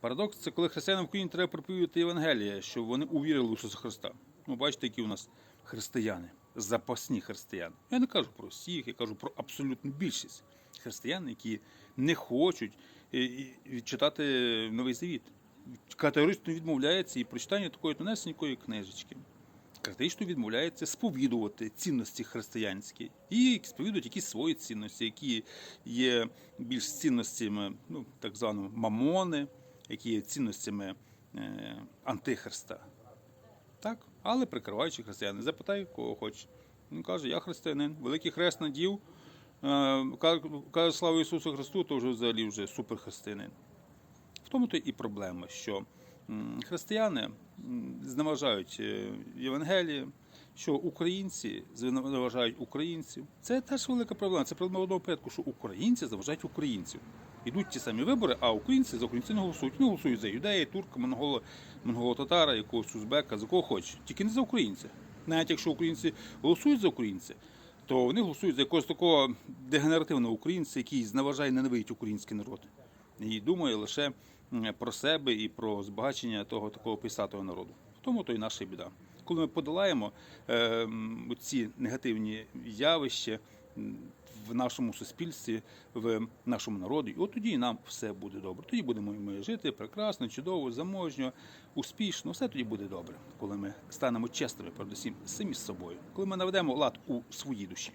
Парадокс це коли християнам в Україні треба проповідати Євангелія, щоб вони увірили в Ісуса Христа. Ну, бачите, які у нас християни, запасні християни. Я не кажу про всіх, я кажу про абсолютну більшість християн, які не хочуть е, читати Новий Завіт. Категорично відмовляється і прочитання такої тонесенької книжечки. Категорично відмовляється сповідувати цінності християнські і сповідують якісь свої цінності, які є більш цінностями ну, так званого мамони, які є цінностями е, антихриста. Так, але прикриваючи християни. Запитай, кого хочеш. Він каже, я християнин, великий хрест надів. Е, каже, слава Ісусу Христу, то вже взагалі вже суперхристиянин. В тому то і проблема, що християни зневажають е, Євангеліє, що українці зневажають українців. Це теж велика проблема. Це проблема одного порядку, що українці зневажають українців. Ідуть ті самі вибори, а українці за українців не голосують. Не голосують за юдеї, турка, монгола, монголо-татара, якогось узбека, за кого хочуть. Тільки не за українця. Навіть якщо українці голосують за українця, то вони голосують за якогось такого дегенеративного українця, який зневажає ненавидить український народ. І думає лише про себе і про збагачення того такого писатого народу. В тому то й наша біда. Коли ми подолаємо е, ці негативні явища в нашому суспільстві, в нашому народі, от тоді нам все буде добре. Тоді будемо ми жити прекрасно, чудово, заможньо, успішно. Все тоді буде добре, коли ми станемо чесними, передусім самі з собою, коли ми наведемо лад у своїй душі.